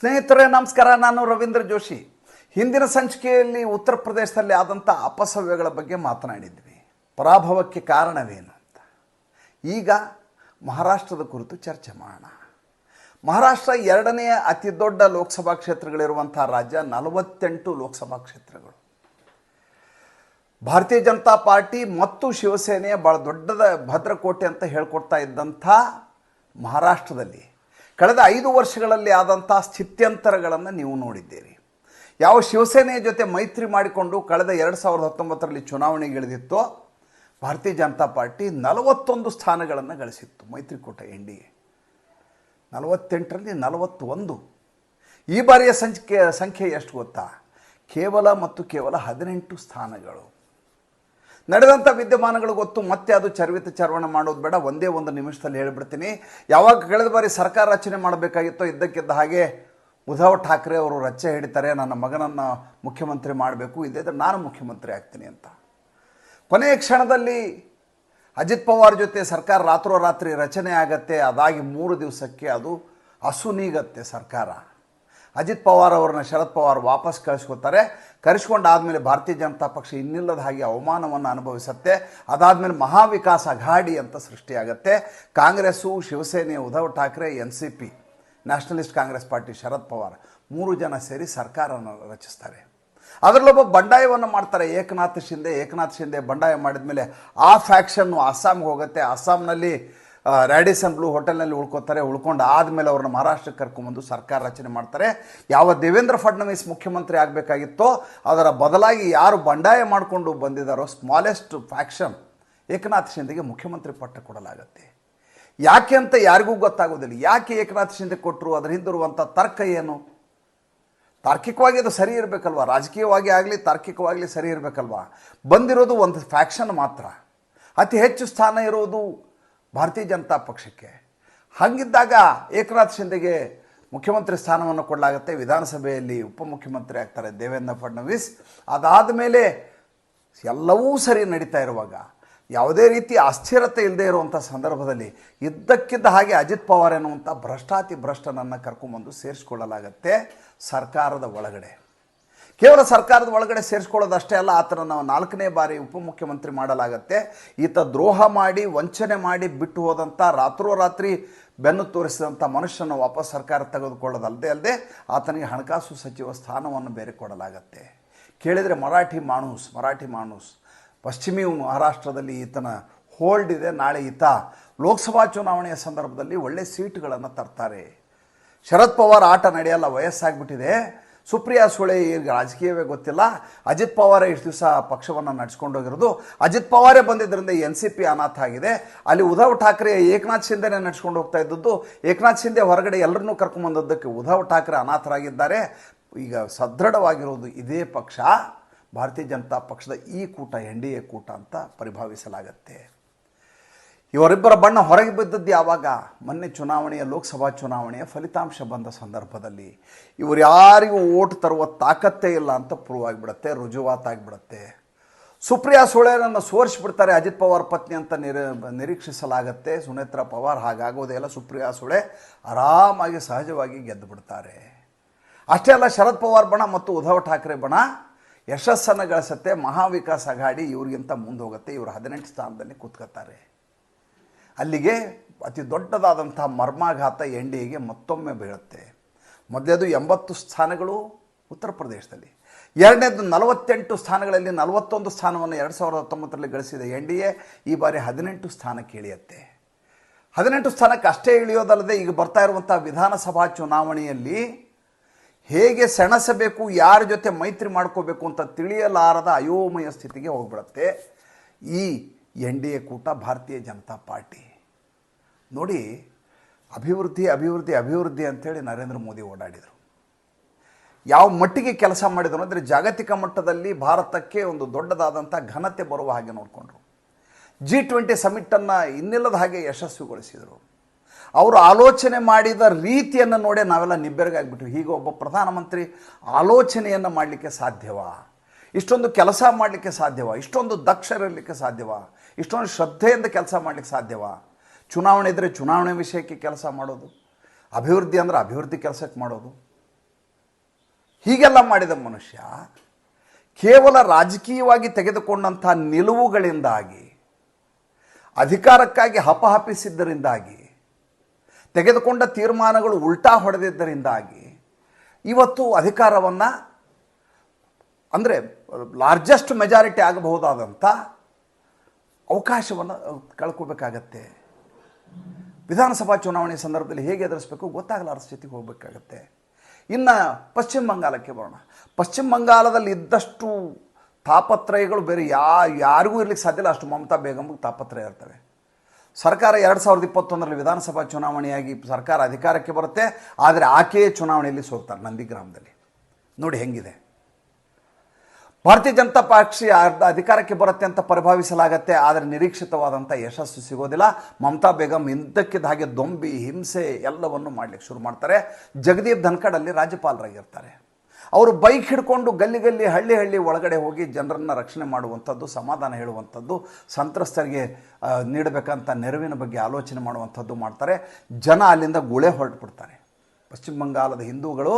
ಸ್ನೇಹಿತರೆ, ನಮಸ್ಕಾರ. ನಾನು ರವೀಂದ್ರ ಜೋಶಿ. ಹಿಂದಿನ ಸಂಚಿಕೆಯಲ್ಲಿ ಉತ್ತರ ಪ್ರದೇಶದಲ್ಲಿ ಆದಂಥ ಅಪಸವ್ಯಗಳ ಬಗ್ಗೆ ಮಾತನಾಡಿದ್ವಿ. ಪರಾಭವಕ್ಕೆ ಕಾರಣವೇನು ಅಂತ. ಈಗ ಮಹಾರಾಷ್ಟ್ರದ ಕುರಿತು ಚರ್ಚೆ ಮಾಡೋಣ. ಮಹಾರಾಷ್ಟ್ರ ಎರಡನೆಯ ಅತಿ ದೊಡ್ಡ ಲೋಕಸಭಾ ಕ್ಷೇತ್ರಗಳಿರುವಂಥ ರಾಜ್ಯ ನಲವತ್ತೆಂಟು ಲೋಕಸಭಾ ಕ್ಷೇತ್ರಗಳು. ಭಾರತೀಯ ಜನತಾ ಪಾರ್ಟಿ ಮತ್ತು ಶಿವಸೇನೆಯ ಭಾಳ ದೊಡ್ಡದ ಭದ್ರಕೋಟೆ ಅಂತ ಹೇಳ್ಕೊಡ್ತಾ ಇದ್ದಂಥ ಮಹಾರಾಷ್ಟ್ರದಲ್ಲಿ ಕಳೆದ ಐದು ವರ್ಷಗಳಲ್ಲಿ ಆದಂಥ ಸ್ಥಿತ್ಯಂತರಗಳನ್ನು ನೀವು ನೋಡಿದ್ದೀರಿ. ಯಾವ ಶಿವಸೇನೆಯ ಜೊತೆ ಮೈತ್ರಿ ಮಾಡಿಕೊಂಡು ಕಳೆದ ಎರಡು ಸಾವಿರದ ಹತ್ತೊಂಬತ್ತರಲ್ಲಿ ಚುನಾವಣೆಗೆ ಗೆಳೆದಿತ್ತೋ ಭಾರತೀಯ ಜನತಾ ಪಾರ್ಟಿ ನಲವತ್ತೊಂದು ಸ್ಥಾನಗಳನ್ನು ಗಳಿಸಿತ್ತು, ಮೈತ್ರಿಕೂಟ ಎನ್ ಡಿ ಎ. ನಲವತ್ತೆಂಟರಲ್ಲಿ ನಲವತ್ತೊಂದು. ಈ ಬಾರಿಯ ಸಂಖ್ಯೆ ಸಂಖ್ಯೆ ಎಷ್ಟು ಗೊತ್ತಾ? ಕೇವಲ ಮತ್ತು ಕೇವಲ ಹದಿನೆಂಟು ಸ್ಥಾನಗಳು. ನಡೆದಂಥ ವಿದ್ಯಮಾನಗಳು ಗೊತ್ತು, ಮತ್ತೆ ಅದು ಚರ್ವಿತ ಚರ್ವಣ ಮಾಡೋದು ಬೇಡ. ಒಂದೇ ಒಂದು ನಿಮಿಷದಲ್ಲಿ ಹೇಳಿಬಿಡ್ತೀನಿ. ಯಾವಾಗ ಕಳೆದ ಬಾರಿ ಸರ್ಕಾರ ರಚನೆ ಮಾಡಬೇಕಾಗಿತ್ತೋ ಇದ್ದಕ್ಕಿದ್ದ ಹಾಗೆ ಉದ್ಧವ್ ಠಾಕ್ರೆ ಅವರು ರಚ್ಚೆ ಹಿಡಿತಾರೆ, ನನ್ನ ಮಗನನ್ನು ಮುಖ್ಯಮಂತ್ರಿ ಮಾಡಬೇಕು ಇಲ್ಲದಿದ್ದರೆ ನಾನು ಮುಖ್ಯಮಂತ್ರಿ ಆಗ್ತೀನಿ ಅಂತ. ಕೊನೆಯ ಕ್ಷಣದಲ್ಲಿ ಅಜಿತ್ ಪವಾರ್ ಜೊತೆ ಸರ್ಕಾರ ರಾತ್ರೋರಾತ್ರಿ ರಚನೆ ಆಗತ್ತೆ, ಅದಾಗಿ ಮೂರು ದಿವಸಕ್ಕೆ ಅದು ಅಸುನೀಗತ್ತೆ ಸರ್ಕಾರ. ಅಜಿತ್ ಪವಾರ್ ಅವ್ರನ್ನ ಶರದ್ ಪವಾರ್ ವಾಪಸ್ ಕಳಿಸ್ಕೊತಾರೆ ಕರೆಸ್ಕೊಂಡಾದ್ಮೇಲೆ ಭಾರತೀಯ ಜನತಾ ಪಕ್ಷ ಇನ್ನಿಲ್ಲದ ಹಾಗೆ ಅವಮಾನವನ್ನು ಅನುಭವಿಸುತ್ತೆ. ಅದಾದಮೇಲೆ ಮಹಾವಿಕಾಸ್ ಅಘಾಡಿ ಅಂತ ಸೃಷ್ಟಿಯಾಗತ್ತೆ. Congress, Shiv Sena, Uddhav Thackeray N C P Nationalist Congress Party, Sharad Pawar ಮೂರು ಜನ ಸೇರಿ ಸರ್ಕಾರವನ್ನು ರಚಿಸ್ತಾರೆ. ಅದರಲ್ಲೊಬ್ಬ ಬಂಡಾಯವನ್ನು ಮಾಡ್ತಾರೆ ಏಕನಾಥ್ ಶಿಂದೆ ಏಕನಾಥ್ ಶಿಂದೆ ಬಂಡಾಯ ಮಾಡಿದ ಮೇಲೆ ಆ ಫ್ಯಾಕ್ಷನ್ನು ಅಸ್ಸಾಂಗೆ ಹೋಗುತ್ತೆ. ಅಸ್ಸಾಂನಲ್ಲಿ ರ್ಯಾಡಿಸನ್ ಬ್ಲೂ ಹೋಟೆಲ್ನಲ್ಲಿ ಉಳ್ಕೋತಾರೆ, ಉಳ್ಕೊಂಡು ಆದಮೇಲೆ ಅವ್ರನ್ನ ಮಹಾರಾಷ್ಟ್ರಕ್ಕೆ ಕರ್ಕೊಂಬಂದು ಸರ್ಕಾರ ರಚನೆ ಮಾಡ್ತಾರೆ. ಯಾವ ದೇವೇಂದ್ರ ಫಡ್ನವೀಸ್ ಮುಖ್ಯಮಂತ್ರಿ ಆಗಬೇಕಾಗಿತ್ತೋ, ಅದರ ಬದಲಾಗಿ ಯಾರು ಬಂಡಾಯ ಮಾಡಿಕೊಂಡು ಬಂದಿದ್ದಾರೋ ಸ್ಮಾಲೆಸ್ಟ್ ಫ್ಯಾಕ್ಷನ್ ಏಕನಾಥ್ ಶಿಂದೆಗೆ ಮುಖ್ಯಮಂತ್ರಿ ಪಟ್ಟ ಕೊಡಲಾಗುತ್ತೆ. ಯಾಕೆ ಅಂತ ಯಾರಿಗೂ ಗೊತ್ತಾಗೋದಿಲ್ಲ. ಯಾಕೆ ಏಕನಾಥ್ ಶಿಂದೆ ಕೊಟ್ಟರು ಅದರ ಹಿಂದಿರುವಂಥ ತರ್ಕ ಏನು? ತಾರ್ಕಿಕವಾಗಿ ಅದು ಸರಿ ಇರಬೇಕಲ್ವಾ? ರಾಜಕೀಯವಾಗಿ ಆಗಲಿ, ತಾರ್ಕಿಕವಾಗಲಿ ಸರಿ ಇರಬೇಕಲ್ವಾ? ಬಂದಿರೋದು ಒಂದು ಫ್ಯಾಕ್ಷನ್ ಮಾತ್ರ. ಅತಿ ಹೆಚ್ಚು ಸ್ಥಾನ ಇರೋದು ಭಾರತೀಯ ಜನತಾ ಪಕ್ಷಕ್ಕೆ. ಹಾಗಿದ್ದಾಗ ಏಕನಾಥ್ ಶಿಂದೆಗೆ ಮುಖ್ಯಮಂತ್ರಿ ಸ್ಥಾನವನ್ನು ಕೊಡಲಾಗುತ್ತೆ. ವಿಧಾನಸಭೆಯಲ್ಲಿ ಉಪಮುಖ್ಯಮಂತ್ರಿ ಆಗ್ತಾರೆ ದೇವೇಂದ್ರ ಫಡ್ನವೀಸ್. ಅದಾದ ಮೇಲೆ ಎಲ್ಲವೂ ಸರಿ ನಡೀತಾ ಇರುವಾಗ, ಯಾವುದೇ ರೀತಿ ಅಸ್ಥಿರತೆ ಇಲ್ಲದೆ ಇರುವಂಥ ಸಂದರ್ಭದಲ್ಲಿ ಇದ್ದಕ್ಕಿದ್ದ ಹಾಗೆ ಅಜಿತ್ ಪವಾರ್ ಎನ್ನುವಂಥ ಭ್ರಷ್ಟಾತಿ ಭ್ರಷ್ಟನನ್ನು ಕರ್ಕೊಂಬಂದು ಸೇರಿಸ್ಕೊಳ್ಳಲಾಗತ್ತೆ ಸರ್ಕಾರದ ಒಳಗಡೆ. ಕೇವಲ ಸರ್ಕಾರದ ಒಳಗಡೆ ಸೇರಿಸ್ಕೊಳ್ಳೋದಷ್ಟೇ ಅಲ್ಲ ಆತನ ನಾವು ನಾಲ್ಕನೇ ಬಾರಿ ಉಪಮುಖ್ಯಮಂತ್ರಿ ಮಾಡಲಾಗತ್ತೆ. ಈತ ದ್ರೋಹ ಮಾಡಿ, ವಂಚನೆ ಮಾಡಿ ಬಿಟ್ಟು ಹೋದಂಥ ರಾತ್ರೋರಾತ್ರಿ ಬೆನ್ನು ತೋರಿಸಿದಂಥ ಮನುಷ್ಯನ ವಾಪಸ್ ಸರ್ಕಾರ ತೆಗೆದುಕೊಳ್ಳೋದಲ್ಲದೆ ಅಲ್ಲದೆ, ಆತನಿಗೆ ಹಣಕಾಸು ಸಚಿವ ಸ್ಥಾನವನ್ನು ಬೇರೆ ಕೊಡಲಾಗತ್ತೆ. ಕೇಳಿದರೆ ಮರಾಠಿ ಮಾಣೂಸ್ ಮರಾಠಿ ಮಾಣೂಸ್. ಪಶ್ಚಿಮಿ ಮಹಾರಾಷ್ಟ್ರದಲ್ಲಿ ಈತನ ಹೋಲ್ಡ್ ಇದೆ. ನಾಳೆ ಈತ ಲೋಕಸಭಾ ಚುನಾವಣೆಯ ಸಂದರ್ಭದಲ್ಲಿ ಒಳ್ಳೆ ಸೀಟ್ಗಳನ್ನು ತರ್ತಾರೆ. ಶರದ್ ಪವಾರ್ ಆಟ ನಡೆಯಲ್ಲ, ವಯಸ್ಸಾಗ್ಬಿಟ್ಟಿದೆ. ಸುಪ್ರಿಯಾ ಸುಳೆ ಈಗ ರಾಜಕೀಯವೇ ಗೊತ್ತಿಲ್ಲ. ಅಜಿತ್ ಪವಾರೇ ಇಷ್ಟು ದಿವಸ ಪಕ್ಷವನ್ನು ನಡೆಸ್ಕೊಂಡೋಗಿರೋದು ಅಜಿತ್ ಪವಾರೇ ಬಂದಿದ್ದರಿಂದ ಎನ್ ಸಿ ಪಿ ಅನಾಥ ಆಗಿದೆ. ಅಲ್ಲಿ ಉದ್ಧವ್ ಠಾಕ್ರೆ ಏಕನಾಥ್ ಶಿಂದೆನೇ ನಡ್ಸ್ಕೊಂಡು ಹೋಗ್ತಾ ಇದ್ದದ್ದು. ಏಕನಾಥ್ ಶಿಂದೆ ಹೊರಗಡೆ ಎಲ್ಲರನ್ನೂ ಕರ್ಕೊಂಬಂದದ್ದಕ್ಕೆ ಉದ್ಧವ್ ಠಾಕ್ರೆ ಅನಾಥರಾಗಿದ್ದಾರೆ. ಈಗ ಸದೃಢವಾಗಿರೋದು ಇದೇ ಪಕ್ಷ. ಭಾರತೀಯ ಜನತಾ ಪಕ್ಷದ ಈ ಕೂಟ ಎನ್ ಡಿ ಎ ಕೂಟ ಅಂತ ಪರಿಭಾವಿಸಲಾಗತ್ತೆ. ಇವರಿಬ್ಬರ ಬಣ್ಣ ಹೊರಗೆ ಬಿದ್ದದ್ದು ಯಾವಾಗ? ಮೊನ್ನೆ ಚುನಾವಣೆಯ ಲೋಕಸಭಾ ಚುನಾವಣೆಯ ಫಲಿತಾಂಶ ಬಂದ ಸಂದರ್ಭದಲ್ಲಿ. ಇವರು ಯಾರಿಗೂ ಓಟ್ ತರುವ ತಾಕತ್ತೇ ಇಲ್ಲ ಅಂತ ಪ್ರೂವ್ ಆಗಿಬಿಡುತ್ತೆ. ರುಜುವಾತಾಗಿಬಿಡುತ್ತೆ ಸುಪ್ರಿಯಾ ಸುಳೇನನ್ನು ಸೋರಿಸಿಬಿಡ್ತಾರೆ ಅಜಿತ್ ಪವಾರ್ ಪತ್ನಿ ಅಂತ ನಿರ, ನಿರೀಕ್ಷಿಸಲಾಗತ್ತೆ. ಸುನೇತ್ರ ಪವಾರ್ ಹಾಗಾಗೋದೇ ಇಲ್ಲ. ಸುಪ್ರಿಯಾ ಸುಳೆ ಆರಾಮಾಗಿ ಸಹಜವಾಗಿ ಗೆದ್ದು ಬಿಡ್ತಾರೆ ಅಷ್ಟೇ ಅಲ್ಲ, ಶರದ್ ಪವಾರ್ ಬಣ ಮತ್ತು ಉದ್ಧವ್ ಠಾಕ್ರೆ ಬಣ ಯಶಸ್ಸನ್ನು ಗಳಿಸುತ್ತೆ. ಮಹಾವಿಕಾಸ್ ಅಘಾಡಿ ಇವ್ರಿಗಿಂತ ಮುಂದೆ ಹೋಗುತ್ತೆ ಇವರು ಹದಿನೆಂಟು ಸ್ಥಾನದಲ್ಲಿ ಕೂತ್ಕೋತಾರೆ ಅಲ್ಲಿಗೆ ಅತಿ ದೊಡ್ಡದಾದಂಥ ಮರ್ಮಾಘಾತ ಎನ್ ಡಿ ಎಗೆ ಮತ್ತೊಮ್ಮೆ ಬೀಳುತ್ತೆ. ಮೊದಲೇದು ಎಂಬತ್ತು ಸ್ಥಾನಗಳು ಉತ್ತರ ಪ್ರದೇಶದಲ್ಲಿ. ಎರಡನೇದು ನಲವತ್ತೆಂಟು ಸ್ಥಾನಗಳಲ್ಲಿ ನಲವತ್ತೊಂದು ಸ್ಥಾನವನ್ನು ಎರಡು ಸಾವಿರದ ಹತ್ತೊಂಬತ್ತರಲ್ಲಿ ಗಳಿಸಿದ ಎನ್ ಡಿ ಎ ಈ ಬಾರಿ ಹದಿನೆಂಟು ಸ್ಥಾನಕ್ಕೆ ಇಳಿಯತ್ತೆ. ಹದಿನೆಂಟು ಸ್ಥಾನಕ್ಕೆ ಅಷ್ಟೇ ಇಳಿಯೋದಲ್ಲದೆ ಈಗ ಬರ್ತಾ ಇರುವಂಥ ವಿಧಾನಸಭಾ ಚುನಾವಣೆಯಲ್ಲಿ ಹೇಗೆ ಸೆಣಸಬೇಕು, ಯಾರ ಜೊತೆ ಮೈತ್ರಿ ಮಾಡ್ಕೋಬೇಕು ಅಂತ ತಿಳಿಯಲಾರದ ಅಯೋಮಯ ಸ್ಥಿತಿಗೆ ಹೋಗ್ಬಿಡುತ್ತೆ. ಈ ಎನ್ ಡಿ ಎ ಕೂಟ ಭಾರತೀಯ ಜನತಾ ಪಾರ್ಟಿ. ನೋಡಿ, ಅಭಿವೃದ್ಧಿ ಅಭಿವೃದ್ಧಿ ಅಭಿವೃದ್ಧಿ ಅಂಥೇಳಿ ನರೇಂದ್ರ ಮೋದಿ ಓಡಾಡಿದರು. ಯಾವ ಮಟ್ಟಿಗೆ ಕೆಲಸ ಮಾಡಿದರು ಅಂದರೆ ಜಾಗತಿಕ ಮಟ್ಟದಲ್ಲಿ ಭಾರತಕ್ಕೆ ಒಂದು ದೊಡ್ಡದಾದಂಥ ಘನತೆ ಬರುವ ಹಾಗೆ ನೋಡಿಕೊಂಡ್ರು. ಜಿ ಟ್ವೆಂಟಿ ಸಮಿಟನ್ನು ಇನ್ನಿಲ್ಲದ ಹಾಗೆ ಯಶಸ್ವಿಗೊಳಿಸಿದರು. ಅವರು ಆಲೋಚನೆ ಮಾಡಿದ ರೀತಿಯನ್ನು ನೋಡೇ ನಾವೆಲ್ಲ ನಿಬ್ಬೆರಗಾಗ್ಬಿಟ್ವಿ. ಹೀಗೆ ಒಬ್ಬ ಪ್ರಧಾನಮಂತ್ರಿ ಆಲೋಚನೆಯನ್ನು ಮಾಡಲಿಕ್ಕೆ ಸಾಧ್ಯವಾ? ಇಷ್ಟೊಂದು ಕೆಲಸ ಮಾಡಲಿಕ್ಕೆ ಸಾಧ್ಯವಾ? ಇಷ್ಟೊಂದು ದಕ್ಷರಿರಲಿಕ್ಕೆ ಸಾಧ್ಯವಾ? ಇಷ್ಟೊಂದು ಶ್ರದ್ಧೆಯಿಂದ ಕೆಲಸ ಮಾಡಲಿಕ್ಕೆ ಸಾಧ್ಯವಾ? ಚುನಾವಣೆ ಇದ್ದರೆ ಚುನಾವಣೆ ವಿಷಯಕ್ಕೆ ಕೆಲಸ ಮಾಡೋದು? ಅಭಿವೃದ್ಧಿ ಅಂದರೆ ಅಭಿವೃದ್ಧಿ ಕೆಲಸಕ್ಕೆ ಮಾಡೋದು? ಹೀಗೆಲ್ಲ ಮಾಡಿದ ಮನುಷ್ಯ ಕೇವಲ ರಾಜಕೀಯವಾಗಿ ತೆಗೆದುಕೊಂಡಂಥ ನಿಲುವುಗಳಿಂದಾಗಿ, ಅಧಿಕಾರಕ್ಕಾಗಿ ಹಪಹಪಿಸಿದ್ದರಿಂದಾಗಿ, ತೆಗೆದುಕೊಂಡ ತೀರ್ಮಾನಗಳು ಉಲ್ಟಾ ಹೊಡೆದಿದ್ದರಿಂದಾಗಿ, ಇವತ್ತು ಅಧಿಕಾರವನ್ನು, ಅಂದರೆ ಲಾರ್ಜೆಸ್ಟ್ ಮೆಜಾರಿಟಿ ಆಗಬಹುದಾದಂಥ ಅವಕಾಶವನ್ನು ಕಳ್ಕೊಬೇಕಾಗತ್ತೆ ವಿಧಾನಸಭಾ ಚುನಾವಣೆ ಸಂದರ್ಭದಲ್ಲಿ ಹೇಗೆ ಎದುರಿಸಬೇಕು ಗೊತ್ತಾಗಲಾರ ಸ್ಥಿತಿಗೆ ಹೋಗಬೇಕಾಗತ್ತೆ. ಇನ್ನು ಪಶ್ಚಿಮ ಬಂಗಾಲಕ್ಕೆ ಬರೋಣ. ಪಶ್ಚಿಮ ಬಂಗಾಲದಲ್ಲಿ ಇದ್ದಷ್ಟು ತಾಪತ್ರಯಗಳು ಬೇರೆ ಯಾ, ಯಾರಿಗೂ ಇರಲಿಕ್ಕೆ ಸಾಧ್ಯ ಇಲ್ಲ. ಅಷ್ಟು ಮಮತಾ ಬೇಗಂಗೆ ತಾಪತ್ರಯ ಇರ್ತವೆ. ಸರ್ಕಾರ ಎರಡು ಸಾವಿರದ ಇಪ್ಪತ್ತೊಂದರಲ್ಲಿ ವಿಧಾನಸಭಾ ಚುನಾವಣೆಯಾಗಿ ಸರ್ಕಾರ ಅಧಿಕಾರಕ್ಕೆ ಬರುತ್ತೆ. ಆದರೆ ಆಕೆಯೇ ಚುನಾವಣೆಯಲ್ಲಿ ಸೋತ್ತಾರೆ ನಂದಿಗ್ರಾಮದಲ್ಲಿ ನೋಡಿ ಹೆಂಗಿದೆ. ಭಾರತೀಯ ಜನತಾ ಪಕ್ಷ ಅಧಿಕಾರಕ್ಕೆ ಬರುತ್ತೆ ಅಂತ ಪರಿಭಾವಿಸಲಾಗತ್ತೆ, ಆದರೆ ನಿರೀಕ್ಷಿತವಾದಂಥ ಯಶಸ್ಸು ಸಿಗೋದಿಲ್ಲ. ಮಮತಾ ಬೇಗಂ ಇದ್ದಕ್ಕಿದ್ದ ಹಾಗೆ ದೊಂಬಿ, ಹಿಂಸೆ ಎಲ್ಲವನ್ನು ಮಾಡಲಿಕ್ಕೆ ಶುರು ಮಾಡ್ತಾರೆ. ಜಗದೀಪ್ ಧನ್ಕಡಲ್ಲಿ ರಾಜ್ಯಪಾಲರಾಗಿರ್ತಾರೆ. ಅವರು ಬೈಕ್ ಹಿಡ್ಕೊಂಡು ಗಲ್ಲಿ ಗಲ್ಲಿ, ಹಳ್ಳಿ ಹಳ್ಳಿ ಒಳಗಡೆ ಹೋಗಿ ಜನರನ್ನು ರಕ್ಷಣೆ ಮಾಡುವಂಥದ್ದು, ಸಮಾಧಾನ ಹೇಳುವಂಥದ್ದು, ಸಂತ್ರಸ್ತರಿಗೆ ನೀಡಬೇಕಂತ ನೆರವಿನ ಬಗ್ಗೆ ಆಲೋಚನೆ ಮಾಡುವಂಥದ್ದು ಮಾಡ್ತಾರೆ. ಜನ ಅಲ್ಲಿಂದ ಗುಳೆ ಹೊರಟುಬಿಡ್ತಾರೆ. ಪಶ್ಚಿಮ ಬಂಗಾಳದ ಹಿಂದೂಗಳು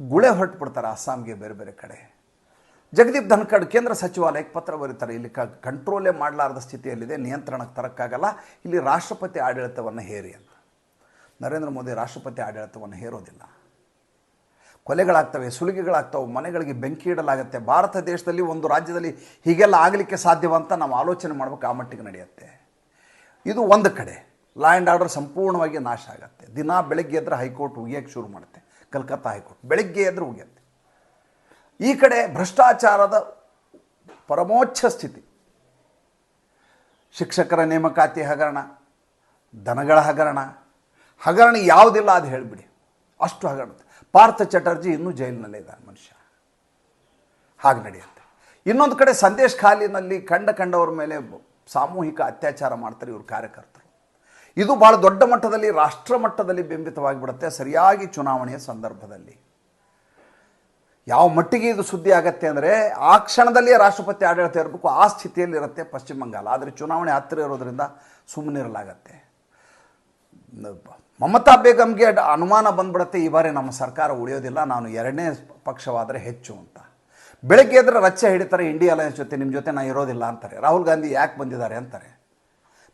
ಗುಳೆ ಹೊರಟುಬಿಡ್ತಾರೆ ಅಸ್ಸಾಂಗೆ ಬೇರೆ ಬೇರೆ ಕಡೆ. ಜಗದೀಪ್ ಧನ್ಕಡ್ ಕೇಂದ್ರ ಸಚಿವಾಲಯಕ್ಕೆ ಪತ್ರ ಬರೀತಾರೆ. ಇಲ್ಲಿ ಕ ಕಂಟ್ರೋಲೇ ಮಾಡಲಾರದ ಸ್ಥಿತಿಯಲ್ಲಿದೆ, ನಿಯಂತ್ರಣಕ್ಕೆ ತರಕ್ಕಾಗಲ್ಲ. ಇಲ್ಲಿ ರಾಷ್ಟ್ರಪತಿ ಆಡಳಿತವನ್ನು ಹೇರಿ ಅಂತ. ನರೇಂದ್ರ ಮೋದಿ ರಾಷ್ಟ್ರಪತಿ ಆಡಳಿತವನ್ನು ಹೇರೋದಿಲ್ಲ. ಕೊಲೆಗಳಾಗ್ತವೆ, ಸುಲಿಗೆಗಳಾಗ್ತವೆ, ಮನೆಗಳಿಗೆ ಬೆಂಕಿ ಇಡಲಾಗುತ್ತೆ. ಭಾರತ ದೇಶದಲ್ಲಿ ಒಂದು ರಾಜ್ಯದಲ್ಲಿ ಹೀಗೆಲ್ಲ ಆಗಲಿಕ್ಕೆ ಸಾಧ್ಯವಂತ ನಾವು ಆಲೋಚನೆ ಮಾಡಬೇಕು, ಆ ಮಟ್ಟಿಗೆ ನಡೆಯುತ್ತೆ. ಇದು ಒಂದು ಕಡೆ. ಲಾ ಆ್ಯಂಡ್ ಆರ್ಡರ್ ಸಂಪೂರ್ಣವಾಗಿ ನಾಶ ಆಗುತ್ತೆ. ದಿನ ಬೆಳಗ್ಗೆ ಎದ್ರೆ ಹೈಕೋರ್ಟ್ ಉಗಿಯೋಕ್ಕೆ ಶುರು ಮಾಡುತ್ತೆ. Calcutta high court. ಬೆಳಗ್ಗೆ ಎದ್ರೆ ಉಗಿಯುತ್ತೆ ಈ ಕಡೆ ಭ್ರಷ್ಟಾಚಾರದ ಪರಮೋಚ್ಛ ಸ್ಥಿತಿ. ಶಿಕ್ಷಕರ ನೇಮಕಾತಿ ಹಗರಣ, ದನಗಳ ಹಗರಣ ಹಗರಣ ಯಾವುದಿಲ್ಲ ಅದು ಹೇಳಿಬಿಡಿ. ಅಷ್ಟು ಹಗರಣ. ಪಾರ್ಥ ಚಟರ್ಜಿ ಇನ್ನೂ ಜೈಲಿನಲ್ಲೇ ಇದ್ದಾನೆ ಮನುಷ್ಯ. ಹಾಗೆ ನಡೆಯುತ್ತೆ. ಇನ್ನೊಂದು ಕಡೆ ಸಂದೇಶ್ ಖಾಲಿನಲ್ಲಿ ಕಂಡ ಕಂಡವರ ಮೇಲೆ ಸಾಮೂಹಿಕ ಅತ್ಯಾಚಾರ ಮಾಡ್ತಾರೆ ಇವರು ಕಾರ್ಯಕರ್ತರು. ಇದು ಭಾಳ ದೊಡ್ಡ ಮಟ್ಟದಲ್ಲಿ, ರಾಷ್ಟ್ರ ಮಟ್ಟದಲ್ಲಿ ಬಿಂಬಿತವಾಗಿಬಿಡುತ್ತೆ ಸರಿಯಾಗಿ ಚುನಾವಣೆಯ ಸಂದರ್ಭದಲ್ಲಿ. ಯಾವ ಮಟ್ಟಿಗೆ ಇದು ಸುದ್ದಿ ಆಗತ್ತೆ ಅಂದರೆ ಆ ಕ್ಷಣದಲ್ಲಿಯೇ ರಾಷ್ಟ್ರಪತಿ ಆಡಳಿತ ಇರಬೇಕು, ಆ ಸ್ಥಿತಿಯಲ್ಲಿರುತ್ತೆ ಪಶ್ಚಿಮ ಬಂಗಾಳ. ಆದರೆ ಚುನಾವಣೆ ಹತ್ತಿರ ಇರೋದ್ರಿಂದ ಸುಮ್ಮನಿರಲಾಗತ್ತೆ ಮಮತಾ ಅಡ್- ಅನುಮಾನ ಬಂದ್ಬಿಡುತ್ತೆ, ಈ ಬಾರಿ ನಮ್ಮ ಸರ್ಕಾರ ಉಳಿಯೋದಿಲ್ಲ, ನಾನು ಎರಡನೇ ಪಕ್ಷವಾದರೆ ಹೆಚ್ಚು ಅಂತ. ಬೆಳಗ್ಗೆ ಎದ್ರೆ ರಚ್ಚೆ ಹಿಡಿತಾರೆ, ಇಂಡಿಯಾ ಅಲಯನ್ಸ್ ಜೊತೆ ನಿಮ್ಮ ಜೊತೆ ನಾನು ಇರೋದಿಲ್ಲ ಅಂತಾರೆ. ರಾಹುಲ್ ಗಾಂಧಿ ಯಾಕೆ ಬಂದಿದ್ದಾರೆ ಅಂತಾರೆ?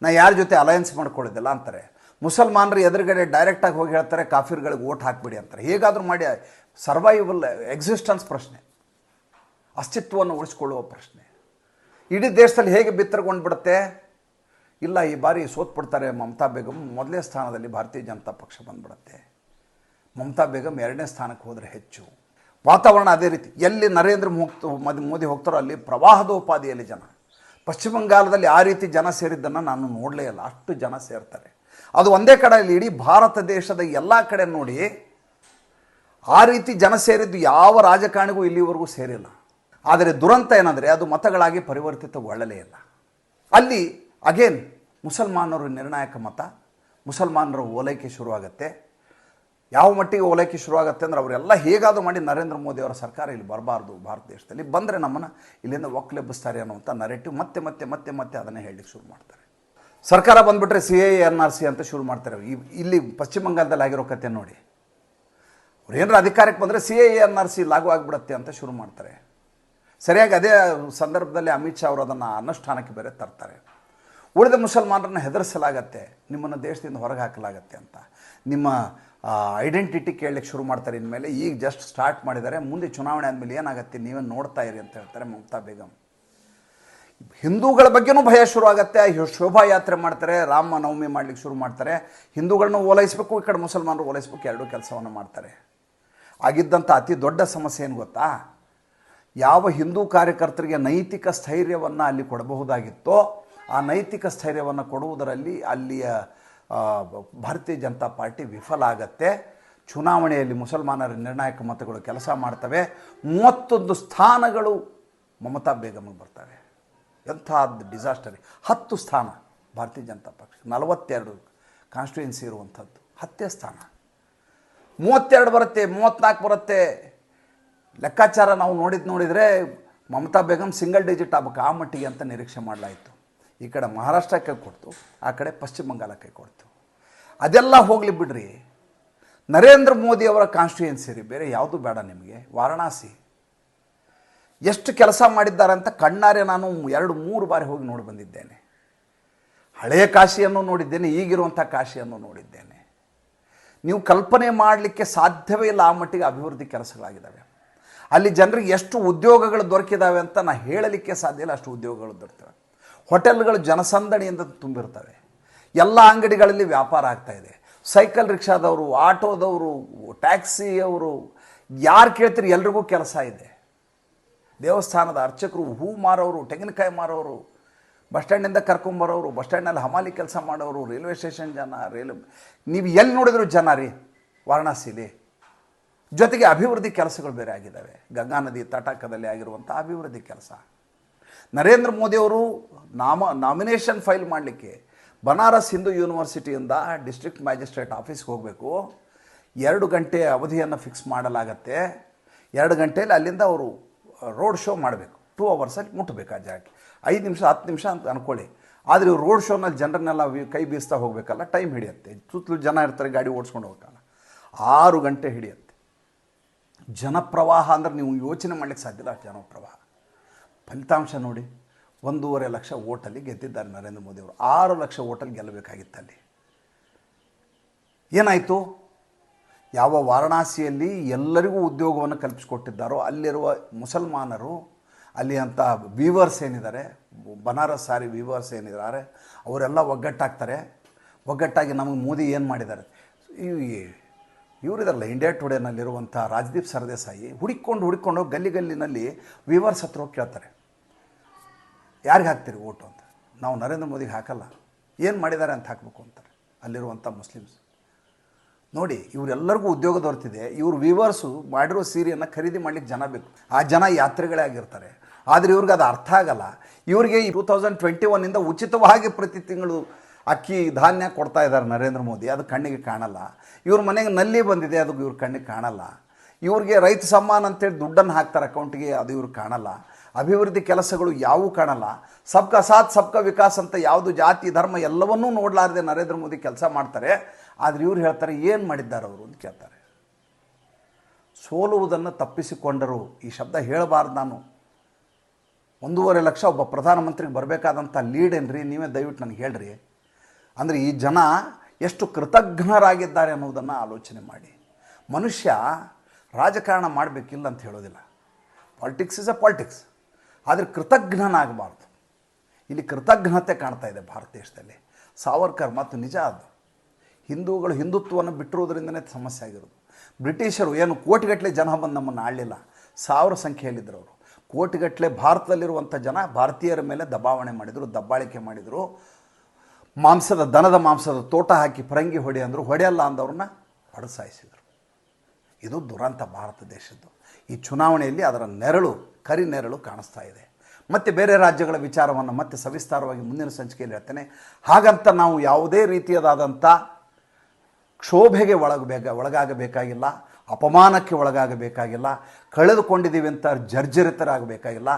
ನಾನು ಯಾರ ಜೊತೆ ಅಲಯನ್ಸ್ ಮಾಡ್ಕೊಳ್ಳೋದಿಲ್ಲ ಅಂತಾರೆ? ಮುಸಲ್ಮಾನರು ಎದುರುಗಡೆ ಡೈರೆಕ್ಟಾಗಿ ಹೋಗಿ ಹೇಳ್ತಾರೆ, ಕಾಫಿರ್ಗಳಿಗೆ ಓಟ್ ಹಾಕ್ಬಿಡಿ ಅಂತಾರೆ. ಹೇಗಾದರೂ ಮಾಡಿ ಸರ್ವೈವಲ್ ಎಕ್ಸಿಸ್ಟೆನ್ಸ್ ಪ್ರಶ್ನೆ. ಅಸ್ತಿತ್ವವನ್ನು ಉಳಿಸ್ಕೊಳ್ಳುವ ಪ್ರಶ್ನೆ. ಇಡೀ ದೇಶದಲ್ಲಿ ಹೇಗೆ ಬಿತ್ತರಗೊಂಡು ಬಿಡುತ್ತೆ ಇಲ್ಲ, ಈ ಬಾರಿ ಸೋತ್ಬಿಡ್ತಾರೆ ಮಮತಾ ಬೇಗಂ ಮೊದಲನೇ ಸ್ಥಾನದಲ್ಲಿ ಭಾರತೀಯ ಜನತಾ ಪಕ್ಷ ಬಂದ್ಬಿಡುತ್ತೆ. ಮಮತಾ ಬೇಗಂ ಎರಡನೇ ಸ್ಥಾನಕ್ಕೆ ಹೋದರೆ ಹೆಚ್ಚು. ವಾತಾವರಣ ಅದೇ ರೀತಿ, ಎಲ್ಲಿ ನರೇಂದ್ರ ಮೋದಿ ಮೋದಿ ಹೋಗ್ತಾರೋ ಅಲ್ಲಿ ಪ್ರವಾಹದೋಪಾದಿಯಲ್ಲಿ ಜನ. ಪಶ್ಚಿಮ ಬಂಗಾಳದಲ್ಲಿ ಆ ರೀತಿ ಜನ ಸೇರಿದ್ದನ್ನು ನಾನು ನೋಡಲೇ ಇಲ್ಲ. ಅಷ್ಟು ಜನ ಸೇರ್ತಾರೆ. ಅದು ಒಂದೇ ಕಡೆ ಇಲ್ಲಿ ಇಡೀ ಭಾರತ ದೇಶದ ಎಲ್ಲ ಕಡೆ ನೋಡಿ ಆ ರೀತಿ ಜನ ಸೇರಿದ್ದು ಯಾವ ರಾಜಕಾರಣಿಗೂ ಇಲ್ಲಿವರೆಗೂ ಸೇರಿಲ್ಲ. ಆದರೆ ದುರಂತ ಏನಂದರೆ ಅದು ಮತಗಳಾಗಿ ಪರಿವರ್ತಿತಗೊಳ್ಳಲೇ ಇಲ್ಲ. ಅಲ್ಲಿ ಅಗೇನ್ ಮುಸಲ್ಮಾನರು ನಿರ್ಣಾಯಕ ಮತ, ಮುಸಲ್ಮಾನರ ಓಲೈಕೆ ಶುರುವಾಗುತ್ತೆ. ಯಾವ ಮಟ್ಟಿಗೆ ಓಲೈಕೆ ಶುರುವಾಗುತ್ತೆ ಅಂದ್ರೆ ಅವರೆಲ್ಲ ಹೇಗಾದರೂ ಮಾಡಿ ನರೇಂದ್ರ ಮೋದಿ ಅವರ ಸರ್ಕಾರ ಇಲ್ಲಿ ಬರಬಾರ್ದು ಭಾರತ ದೇಶದಲ್ಲಿ. ಬಂದರೆ ನಮ್ಮನ್ನು ಇಲ್ಲಿಂದ ಒಕ್ಕಲೆಬ್ಬಿಸ್ತಾರೆ ಅನ್ನುವಂಥ ನರೇಟಿವ್ ಮತ್ತೆ ಮತ್ತೆ ಮತ್ತೆ ಮತ್ತೆ ಅದನ್ನೇ ಹೇಳಲಿಕ್ಕೆ ಶುರು ಮಾಡ್ತಾರೆ. ಸರ್ಕಾರ ಬಂದುಬಿಟ್ರೆ C A N R C ಅಂತ ಶುರು ಮಾಡ್ತಾರೆ. ಈ- ಇಲ್ಲಿ ಪಶ್ಚಿಮ ಬಂಗಾಲದಲ್ಲಿ ಆಗಿರೋ ಕತೆ ನೋಡಿ. ಅವ್ರು ಏನಾರು ಅಧಿಕಾರಕ್ಕೆ ಬಂದರೆ C A N R C ಲಾಗು ಆಗಿಬಿಡುತ್ತೆ ಅಂತ ಶುರು ಮಾಡ್ತಾರೆ. ಸರಿಯಾಗಿ ಅದೇ ಸಂದರ್ಭದಲ್ಲಿ ಅಮಿತ್ ಶಾ ಅವರು ಅದನ್ನು ಅನುಷ್ಠಾನಕ್ಕೆ ಬೇರೆ ತರ್ತಾರೆ. ಉಳಿದ ಮುಸಲ್ಮಾನರನ್ನು ಹೆದರಿಸಲಾಗತ್ತೆ. ನಿಮ್ಮನ್ನು ದೇಶದಿಂದ ಹೊರಗೆ ಹಾಕಲಾಗತ್ತೆ ಅಂತ. ನಿಮ್ಮ ಐಡೆಂಟಿಟಿ ಕೇಳಲಿಕ್ಕೆ ಶುರು ಮಾಡ್ತಾರೆ. ಇನ್ಮೇಲೆ ಈಗ ಜಸ್ಟ್ ಸ್ಟಾರ್ಟ್ ಮಾಡಿದ್ದಾರೆ. ಮುಂದೆ ಚುನಾವಣೆ ಆದಮೇಲೆ ಏನಾಗುತ್ತೆ ನೀವೇ ನೋಡ್ತಾ ಇರಿ ಅಂತ ಹೇಳ್ತಾರೆ ಮಮತಾ ಬೇಗಂ. ಹಿಂದೂಗಳ ಬಗ್ಗೆನೂ ಭಯ ಶುರು ಆಗುತ್ತೆ. ಶೋಭಾ ಯಾತ್ರೆ ಮಾಡ್ತಾರೆ, ರಾಮ ನವಮಿ ಮಾಡ್ಲಿಕ್ಕೆ ಶುರು ಮಾಡ್ತಾರೆ. ಹಿಂದೂಗಳನ್ನ ಓಲೈಸಬೇಕು, ಈ ಕಡೆ ಮುಸಲ್ಮಾನರು ಓಲೈಸಬೇಕು, ಎರಡೂ ಕೆಲಸವನ್ನು ಮಾಡ್ತಾರೆ. ಆಗಿದ್ದಂಥ ಅತಿ ದೊಡ್ಡ ಸಮಸ್ಯೆ ಏನು ಗೊತ್ತಾ? ಯಾವ ಹಿಂದೂ ಕಾರ್ಯಕರ್ತರಿಗೆ ನೈತಿಕ ಸ್ಥೈರ್ಯವನ್ನು ಅಲ್ಲಿ ಕೊಡಬಹುದಾಗಿತ್ತೋ, ಆ ನೈತಿಕ ಸ್ಥೈರ್ಯವನ್ನು ಕೊಡುವುದರಲ್ಲಿ ಅಲ್ಲಿಯ ಭಾರತೀಯ ಜನತಾ ಪಾರ್ಟಿ ವಿಫಲ ಆಗತ್ತೆ. ಚುನಾವಣೆಯಲ್ಲಿ ಮುಸಲ್ಮಾನರ ನಿರ್ಣಾಯಕ ಮತಗಳು ಕೆಲಸ ಮಾಡ್ತವೆ. ಮೂವತ್ತೊಂದು ಸ್ಥಾನಗಳು ಮಮತಾ ಬೇಗಮ್ಗೆ ಬರ್ತವೆ. ಎಂಥ ಡಿಸಾಸ್ಟರ್ ಹತ್ತು ಸ್ಥಾನ ಭಾರತೀಯ ಜನತಾ ಪಕ್ಷ, ನಲವತ್ತೆರಡು ಕಾನ್ಸ್ಟಿಟ್ಯೂನ್ಸಿ ಇರುವಂಥದ್ದು. ಹತ್ತೇ ಸ್ಥಾನ. ಮೂವತ್ತೆರಡು ಬರುತ್ತೆ, ಮೂವತ್ತ್ನಾಲ್ಕು ಬರುತ್ತೆ. ಲೆಕ್ಕಾಚಾರ ನಾವು ನೋಡಿದ್ದು ನೋಡಿದರೆ ಮಮತಾ ಬೇಗಂ ಸಿಂಗಲ್ ಡಿಜಿಟ್ ಆಗ್ಬೇಕು, ಆ ಮಟ್ಟಿಗೆ ಅಂತ ನಿರೀಕ್ಷೆ ಮಾಡಲಾಯಿತು. ಈ ಕಡೆ ಮಹಾರಾಷ್ಟ್ರ ಕೈ ಕೊಡ್ತು, ಆ ಕಡೆ ಪಶ್ಚಿಮ ಬಂಗಾಳ ಕೈ ಕೊಡ್ತು. ಅದೆಲ್ಲ ಹೋಗಲಿ ಬಿಡ್ರಿ. ನರೇಂದ್ರ ಮೋದಿ ಅವರ ಕಾನ್ಸ್ಟಿಟ್ಯೂಯೆನ್ಸಿ ರೀ, ಬೇರೆ ಯಾವುದು ಬೇಡ ನಿಮಗೆ. ವಾರಣಾಸಿ. ಎಷ್ಟು ಕೆಲಸ ಮಾಡಿದ್ದಾರೆ ಅಂತ ಕಣ್ಣಾರೆ ನಾನು ಎರಡು, ಮೂರು ಬಾರಿ ಹೋಗಿ ನೋಡಿ ಬಂದಿದ್ದೇನೆ. ಹಳೆಯ ಕಾಶಿಯನ್ನು ನೋಡಿದ್ದೇನೆ, ಈಗಿರುವಂಥ ಕಾಶಿಯನ್ನು ನೋಡಿದ್ದೇನೆ. ನೀವು ಕಲ್ಪನೆ ಮಾಡಲಿಕ್ಕೆ ಸಾಧ್ಯವೇ ಇಲ್ಲ ಆ ಮಟ್ಟಿಗೆ ಅಭಿವೃದ್ಧಿ ಕೆಲಸಗಳಾಗಿದ್ದಾವೆ. ಅಲ್ಲಿ ಜನರಿಗೆ ಎಷ್ಟು ಉದ್ಯೋಗಗಳು ದೊರಕಿದಾವೆ ಅಂತ ನಾನು ಹೇಳಲಿಕ್ಕೆ ಸಾಧ್ಯ ಇಲ್ಲ, ಅಷ್ಟು ಉದ್ಯೋಗಗಳು ದೊರೆತವೆ ಹೋಟೆಲ್ಗಳು ಜನಸಂದಣಿಯಿಂದ ತುಂಬಿರ್ತವೆ. ಎಲ್ಲ ಅಂಗಡಿಗಳಲ್ಲಿ ವ್ಯಾಪಾರ ಆಗ್ತಾ ಇದೆ. ಸೈಕಲ್ ರಿಕ್ಷಾದವರು, ಆಟೋದವರು, ಟ್ಯಾಕ್ಸಿಯವರು, ಯಾರು ಕೇಳ್ತೀರಿ ಎಲ್ರಿಗೂ ಕೆಲಸ ಇದೆ. ದೇವಸ್ಥಾನದ ಅರ್ಚಕರು, ಹೂ ಮಾರೋರು, ತೆಂಗಿನಕಾಯಿ ಮಾರೋರು, ಬಸ್ ಸ್ಟ್ಯಾಂಡಿಂದ ಕರ್ಕೊಂಬರೋರು ಬಸ್ ಸ್ಟ್ಯಾಂಡಲ್ಲಿ ಹಮಾಲಿ ಕೆಲಸ ಮಾಡೋರು, ರೈಲ್ವೆ ಸ್ಟೇಷನ್ ಜನ, ರೈಲ್, ನೀವು ಎಲ್ಲಿ ನೋಡಿದ್ರು ಜನ ರೀ? ವಾರಣಾಸಿಲಿ. ಜೊತೆಗೆ ಅಭಿವೃದ್ಧಿ ಕೆಲಸಗಳು ಬೇರೆ ಆಗಿದ್ದಾವೆ. ಗಂಗಾ ನದಿ ತಟಾಕದಲ್ಲಿ ಆಗಿರುವಂಥ ಅಭಿವೃದ್ಧಿ ಕೆಲಸ. ನರೇಂದ್ರ ಮೋದಿಯವರು ನಾಮ, ನಾಮಿನೇಷನ್ ಫೈಲ್ ಮಾಡಲಿಕ್ಕೆ ಬನಾರಸ್ ಹಿಂದೂ ಯೂನಿವರ್ಸಿಟಿಯಿಂದ ಡಿಸ್ಟ್ರಿಕ್ಟ್ ಮ್ಯಾಜಿಸ್ಟ್ರೇಟ್ ಆಫೀಸ್ಗೆ ಹೋಗಬೇಕು. ಎರಡು ಗಂಟೆ ಅವಧಿಯನ್ನು ಫಿಕ್ಸ್ ಮಾಡಲಾಗತ್ತೆ. ಎರಡು ಗಂಟೆಯಲ್ಲಿ ಅಲ್ಲಿಂದ ಅವರು ರೋಡ್ ಶೋ ಮಾಡಬೇಕು. ಟೂ ಅವರ್ಸಲ್ಲಿ ಮುಟ್ಟಬೇಕು ಆ ಜಾಗಕ್ಕೆ ಐದು ನಿಮಿಷ, ಹತ್ತು ನಿಮಿಷ ಅಂತ ಅಂದ್ಕೊಳ್ಳಿ ಆದರೆ ಇವ್ರು ರೋಡ್ ಶೋನಲ್ಲಿ ಜನರನ್ನೆಲ್ಲ ಕೈ ಬೀಸ್ತಾ ಹೋಗಬೇಕಲ್ಲ, ಟೈಮ್ ಹಿಡಿಯುತ್ತೆ. ಸುತ್ತಲೂ ಜನ ಇರ್ತಾರೆ, ಗಾಡಿ ಓಡಿಸ್ಕೊಂಡು ಹೋಗೋಕ್ಕಲ್ಲ ಆರು ಗಂಟೆ ಹಿಡಿಯುತ್ತೆ. ಜನಪ್ರವಾಹ ಅಂದ್ರೆ ನೀವು ಯೋಚನೆ ಮಾಡಲಿಕ್ಕೆ ಸಾಧ್ಯ ಇಲ್ಲ, ಜನಪ್ರವಾಹ. ಫಲಿತಾಂಶ ನೋಡಿ, ಒಂದೂವರೆ ಲಕ್ಷ ಓಟಲ್ಲಿ ಗೆದ್ದಿದ್ದಾರೆ ನರೇಂದ್ರ ಮೋದಿಯವರು ಆರು ಲಕ್ಷ ಓಟಲ್ಲಿ ಗೆಲ್ಲಬೇಕಾಗಿತ್ತು ಅಲ್ಲಿ ಏನಾಯಿತು? ಯಾವ ವಾರಣಾಸಿಯಲ್ಲಿ ಎಲ್ಲರಿಗೂ ಉದ್ಯೋಗವನ್ನು ಕಲ್ಪಿಸಿಕೊಟ್ಟಿದ್ದಾರೋ, ಅಲ್ಲಿರುವ ಮುಸಲ್ಮಾನರು ಅಲ್ಲಿ ಅಂತ ವೀವರ್ಸ್ ಏನಿದ್ದಾರೆ, ಬನಾರಸ್ ಸಾರಿ ವೀವರ್ಸ್ ಏನಿದ್ದಾರೆ, ಅವರೆಲ್ಲ ಒಗ್ಗಟ್ಟಾಗ್ತಾರೆ. ಒಗ್ಗಟ್ಟಾಗಿ ನಮಗೆ ಮೋದಿ ಏನು ಮಾಡಿದ್ದಾರೆ? ಇವರಿದಾರಲ್ಲ ಇಂಡಿಯಾ ಟುಡೇನಲ್ಲಿರುವಂಥ ರಾಜದೀಪ್ ಸರ್ದೇಸಾಯಿ ಹುಡುಕೊಂಡು ಹುಡುಕೊಂಡು ಗಲ್ಲಿ ಗಲ್ಲಿನಲ್ಲಿ ವೀವರ್ಸ್ ಹತ್ರ ಹೋಗಿ ಕೇಳ್ತಾರೆ. ಯಾರಿಗೆ ಹಾಕ್ತೀರಿ ಓಟು ಅಂತ? ನಾವು ನರೇಂದ್ರ ಮೋದಿಗೆ ಹಾಕಲ್ಲ. ಏನು ಮಾಡಿದ್ದಾರೆ ಅಂತ ಹಾಕಬೇಕು ಅಂತಾರೆ. ಅಲ್ಲಿರುವಂಥ ಮುಸ್ಲಿಮ್ಸ್ ನೋಡಿ, ಇವರೆಲ್ಲರಿಗೂ ಉದ್ಯೋಗ ದೊರೆತಿದೆ. ಇವ್ರು ವಿವರ್ಸು ಮಾಡಿರೋ ಸೀರೆಯನ್ನು ಖರೀದಿ ಮಾಡ್ಲಿಕ್ಕೆ ಜನ ಬೇಕು. ಆ ಜನ ಯಾತ್ರೆಗಳೇ ಆಗಿರ್ತಾರೆ. ಆದರೆ ಇವ್ರಿಗೆ ಅದು ಅರ್ಥ ಆಗಲ್ಲ. ಇವರಿಗೆ ಈ ಟೂ ತೌಸಂಡ್ ಟ್ವೆಂಟಿ ಒನ್ನಿಂದ ಉಚಿತವಾಗಿ ಪ್ರತಿ ತಿಂಗಳು ಅಕ್ಕಿ ಧಾನ್ಯ ಕೊಡ್ತಾ ಇದ್ದಾರೆ ನರೇಂದ್ರ ಮೋದಿ. ಅದು ಕಣ್ಣಿಗೆ ಕಾಣಲ್ಲ. ಇವ್ರ ಮನೆಗೆ ನಲ್ಲಿ ಬಂದಿದೆ, ಅದು ಇವ್ರ ಕಣ್ಣಿಗೆ ಕಾಣಲ್ಲ. ಇವ್ರಿಗೆ ರೈತ ಸಮ್ಮಾನ ಅಂತೇಳಿ ದುಡ್ಡನ್ನು ಹಾಕ್ತಾರೆ ಅಕೌಂಟಿಗೆ, ಅದು ಇವ್ರು ಕಾಣಲ್ಲ. ಅಭಿವೃದ್ಧಿ ಕೆಲಸಗಳು ಯಾವೂ ಕಾಣಲ್ಲ. ಸಬ್ಕಾ ಸಾಥ್, ಸಬ್ಕಾ ವಿಕಾಸ್ ಅಂತ ಯಾವುದು ಜಾತಿ, ಧರ್ಮ ಎಲ್ಲವನ್ನೂ ನೋಡಲಾರದೆ ನರೇಂದ್ರ ಮೋದಿ ಕೆಲಸ ಮಾಡ್ತಾರೆ. ಆದರೆ ಇವ್ರು ಹೇಳ್ತಾರೆ, ಏನು ಮಾಡಿದ್ದಾರೆ ಅವರು ಅಂತ ಕೇಳ್ತಾರೆ. ಸೋಲುವುದನ್ನು ತಪ್ಪಿಸಿಕೊಂಡರು, ಈ ಶಬ್ದ ಹೇಳಬಾರ್ದು ನಾನು. ಒಂದೂವರೆ ಲಕ್ಷ ಒಬ್ಬ ಪ್ರಧಾನಮಂತ್ರಿಗೆ ಬರಬೇಕಾದಂಥ ಲೀಡ್ ಏನ್ರಿ? ನೀವೇ ದಯವಿಟ್ಟು ನನಗೆ ಹೇಳ್ರಿ. ಅಂದರೆ ಈ ಜನ ಎಷ್ಟು ಕೃತಜ್ಞರಾಗಿದ್ದಾರೆ ಅನ್ನೋದನ್ನು ಆಲೋಚನೆ ಮಾಡಿ. ಮನುಷ್ಯ ರಾಜಕಾರಣ ಮಾಡಬೇಕಿಲ್ಲ ಅಂತ ಹೇಳೋದಿಲ್ಲ. ಪಾಲಿಟಿಕ್ಸ್ ಇಸ್ ಅ ಪಾಲಿಟಿಕ್ಸ್ ಆದರೆ ಕೃತಜ್ಞನಾಗಬಾರ್ದು. ಇಲ್ಲಿ ಕೃತಜ್ಞತೆ ಕಾಣ್ತಾ ಇದೆ ಭಾರತ ದೇಶದಲ್ಲಿ. ಸಾವರ್ಕರ್ ಮತ್ತು ನಿಜ ಅದು. ಹಿಂದೂಗಳು ಹಿಂದುತ್ವವನ್ನು ಬಿಟ್ಟಿರೋದ್ರಿಂದನೇ ಸಮಸ್ಯೆ ಆಗಿರೋದು. ಬ್ರಿಟಿಷರು ಏನು ಕೋಟಿಗಟ್ಟಲೆ ಜನ ಬಂದು ನಮ್ಮನ್ನು ಆಳಲಿಲ್ಲ. ಸಾವಿರ ಸಂಖ್ಯೆಯಲ್ಲಿದ್ದರು ಅವರು. ಕೋಟಿಗಟ್ಟಲೆ ಭಾರತದಲ್ಲಿರುವಂಥ ಜನ ಭಾರತೀಯರ ಮೇಲೆ ದಬಾವಣೆ ಮಾಡಿದರು, ದಬ್ಬಾಳಿಕೆ ಮಾಡಿದರು. ಮಾಂಸದ ದನದ ಮಾಂಸದ ತೋಟ ಹಾಕಿ ಪರಂಗಿ ಹೊಡೆ ಅಂದರು. ಹೊಡೆಯಲ್ಲ ಅಂದವ್ರನ್ನ ಹೊಡೆಸಾಯಿಸಿದರು ಇದು ದುರಂತ ಭಾರತ ದೇಶದ್ದು. ಈ ಚುನಾವಣೆಯಲ್ಲಿ ಅದರ ನೆರಳು, ಕರಿ ನೆರಳು ಕಾಣಿಸ್ತಾ ಇದೆ. ಮತ್ತು ಬೇರೆ ರಾಜ್ಯಗಳ ವಿಚಾರವನ್ನು ಮತ್ತೆ ಸವಿಸ್ತಾರವಾಗಿ ಮುಂದಿನ ಸಂಚಿಕೆಯಲ್ಲಿ ಹೇಳ್ತೇನೆ. ಹಾಗಂತ ನಾವು ಯಾವುದೇ ರೀತಿಯದಾದಂಥ ಕ್ಷೋಭೆಗೆ ಒಳಗಬೇಕ ಒಳಗಾಗಬೇಕಾಗಿಲ್ಲ, ಅಪಮಾನಕ್ಕೆ ಒಳಗಾಗಬೇಕಾಗಿಲ್ಲ ಕಳೆದುಕೊಂಡಿದ್ದೀವಿ ಅಂತ ಜರ್ಜರಿತರಾಗಬೇಕಾಗಿಲ್ಲ.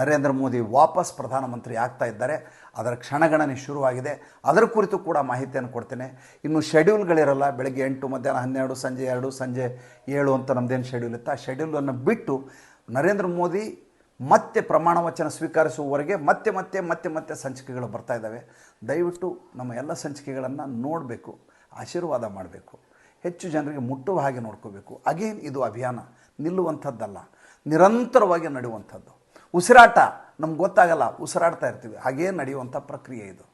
ನರೇಂದ್ರ ಮೋದಿ ವಾಪಸ್ ಪ್ರಧಾನಮಂತ್ರಿ ಆಗ್ತಾ ಇದ್ದಾರೆ. ಅದರ ಕ್ಷಣಗಣನೆ ಶುರುವಾಗಿದೆ. ಅದರ ಕುರಿತು ಕೂಡ ಮಾಹಿತಿಯನ್ನು ಕೊಡ್ತೇನೆ. ಇನ್ನು ಶೆಡ್ಯೂಲ್ಗಳಿರಲ್ಲ, ಬೆಳಗ್ಗೆ ಎಂಟು, ಮಧ್ಯಾಹ್ನ ಹನ್ನೆರಡು, ಸಂಜೆ ಎರಡು, ಸಂಜೆ ಏಳು ಅಂತ ನಮ್ಮದೇನು ಶೆಡ್ಯೂಲ್ ಇತ್ತು. ಆ ಶೆಡ್ಯೂಲನ್ನು ಬಿಟ್ಟು ನರೇಂದ್ರ ಮೋದಿ ಮತ್ತೆ ಪ್ರಮಾಣ ವಚನ ಸ್ವೀಕರಿಸುವವರೆಗೆ ಮತ್ತೆ ಮತ್ತೆ ಮತ್ತೆ ಮತ್ತೆ ಸಂಚಿಕೆಗಳು ಬರ್ತಾ ಇದ್ದಾವೆ. ದಯವಿಟ್ಟು ನಮ್ಮ ಎಲ್ಲ ಸಂಚಿಕೆಗಳನ್ನು ನೋಡಬೇಕು. ಆಶೀರ್ವಾದ ಮಾಡಬೇಕು. ಹೆಚ್ಚು ಜನರಿಗೆ ಮುಟ್ಟುವ ಹಾಗೆ ನೋಡ್ಕೋಬೇಕು. ಅಗೇನ್ ಇದು ಅಭಿಯಾನ. ನಿಲ್ಲುವಂಥದ್ದಲ್ಲ. ನಿರಂತರವಾಗಿ ನಡೆಯುವಂಥದ್ದು. ಉಸಿರಾಟ, ನಮ್ಗೆ ಗೊತ್ತಾಗಲ್ಲ. ಉಸಿರಾಡ್ತಾ ಇರ್ತೀವಿ. ಹಾಗೇ ನಡೆಯುವಂಥ ಪ್ರಕ್ರಿಯೆ ಇದು.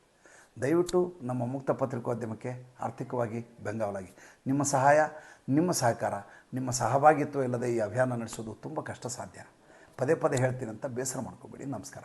ದಯವಿಟ್ಟು ನಮ್ಮ ಮುಕ್ತ ಪತ್ರಿಕೋದ್ಯಮಕ್ಕೆ ಆರ್ಥಿಕವಾಗಿ ಬೆಂಗಾವಲಾಗಿ. ನಿಮ್ಮ ಸಹಾಯ, ನಿಮ್ಮ ಸಹಕಾರ, ನಿಮ್ಮ ಸಹಭಾಗಿತ್ವ ಇಲ್ಲದೆ ಈ ಅಭಿಯಾನ ನಡೆಸೋದು ತುಂಬ ಕಷ್ಟ ಸಾಧ್ಯ ಪದೇ ಪದೇ ಹೇಳ್ತೀನಿ ಅಂತ ಬೇಸರ ಮಾಡ್ಕೋಬೇಡಿ. ನಮಸ್ಕಾರ.